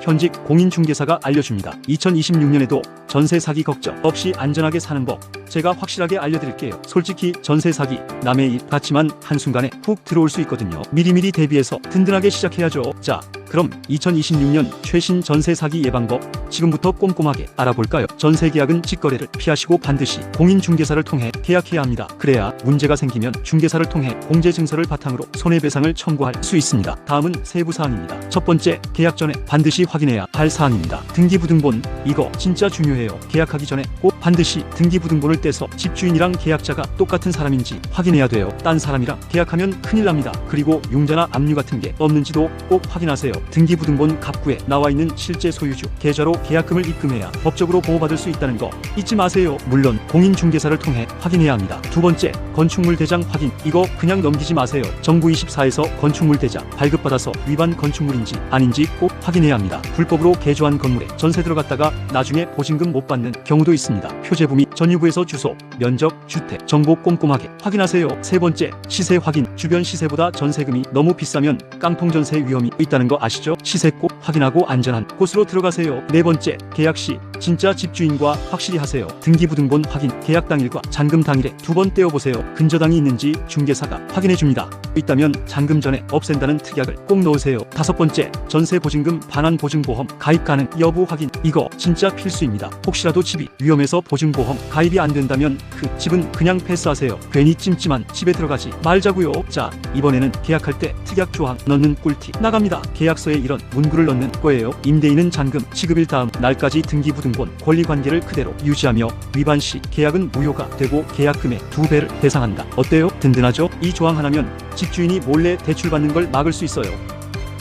현직 공인중개사가 알려줍니다. 2026년에도 전세 사기 걱정 없이 안전하게 사는 법 제가 확실하게 알려드릴게요. 솔직히 전세 사기 남의 일 같지만 한순간에 훅 들어올 수 있거든요. 미리미리 대비해서 든든하게 시작해야죠. 자, 그럼 2026년 최신 전세 사기 예방법 지금부터 꼼꼼하게 알아볼까요? 전세 계약은 직거래를 피하시고 반드시 공인중개사를 통해 계약해야 합니다. 그래야 문제가 생기면 중개사를 통해 공제 증서를 바탕으로 손해배상을 청구할 수 있습니다. 다음은 세부 사항입니다. 첫 번째, 계약 전에 반드시 확인해야 할 사항입니다. 등기부등본 이거 진짜 중요해요. 계약하기 전에 꼭 반드시 등기부등본을 떼서 집주인이랑 계약자가 똑같은 사람인지 확인해야 돼요. 딴 사람이랑 계약하면 큰일 납니다. 그리고 융자나 압류 같은 게 없는지도 꼭 확인하세요. 등기부등본 갑구에 나와 있는 실제 소유주 계좌로 계약금을 입금해야 법적으로 보호받을 수 있다는 거 잊지 마세요. 물론 공인중개사를 통해 확인해야 합니다. 두 번째, 건축물 대장 확인. 이거 그냥 넘기지 마세요. 정부 24에서 건축물 대장 발급받아서 위반 건축물인지 아닌지 꼭 확인해야 합니다. 불법으로 개조한 건물에 전세 들어갔다가 나중에 보증금 못 받는 경우도 있습니다. 표제부미 전유부에서 주소, 면적, 주택 정보 꼼꼼하게 확인하세요. 세 번째, 시세 확인. 주변 시세보다 전세금이 너무 비싸면 깡통 전세 위험이 있다는 거 아시죠? 시세 꼭 확인하고 안전한 곳으로 들어가세요. 네 번째, 계약 시 진짜 집주인과 확실히 하세요. 등기부등본 확인, 계약 당일과 잔금 당일에 두 번 떼어보세요. 근저당이 있는지 중개사가 확인해 줍니다. 있다면 잔금 전에 없앤다는 특약을 꼭 넣으세요. 다섯 번째, 전세 보증금 반환 보증보험 가입 가능 여부 확인. 이거 진짜 필수입니다. 혹시라도 집이 위험해서 보증보험 가입이 안 된다면 그 집은 그냥 패스하세요. 괜히 찜찜한 집에 들어가지 말자고요. 자, 이번에는 계약할 때 특약 조항 넣는 꿀팁 나갑니다. 계약서에 이런 문구를 넣는 거예요. 임대인은 잔금 지급일 다음 날까지 등기부등본 권리관계를 그대로 유지하며 위반 시 계약은 무효가 되고 계약금의 두 배를 배상한다. 어때요? 든든하죠? 이 조항 하나면 집주인이 몰래 대출받는 걸 막을 수 있어요.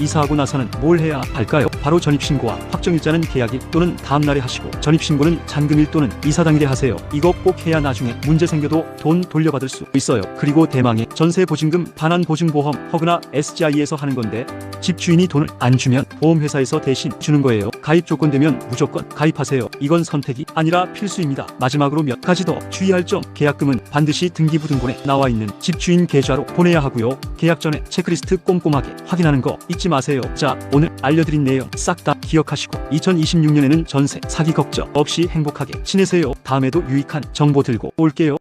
이사하고 나서는 뭘 해야 할까요? 바로 전입신고와 확정일자는 계약일 또는 다음날에 하시고 전입신고는 잔금일 또는 이사 당일에 하세요. 이거 꼭 해야 나중에 문제 생겨도 돈 돌려받을 수 있어요. 그리고 대망의 전세 보증금 반환 보증보험 허그나 SGI에서 하는 건데 집 주인이 돈을 안 주면 보험회사에서 대신 주는 거예요. 가입 조건 되면 무조건 가입하세요. 이건 선택이 아니라 필수입니다. 마지막으로 몇 가지 더 주의할 점. 계약금은 반드시 등기부등본에 나와 있는 집주인 계좌로 보내야 하고요. 계약 전에 체크리스트 꼼꼼하게 확인하는 거 잊지 마세요. 자, 오늘 알려드린 내용 싹 다 기억하시고 2026년에는 전세 사기 걱정 없이 행복하게 지내세요. 다음에도 유익한 정보 들고 올게요.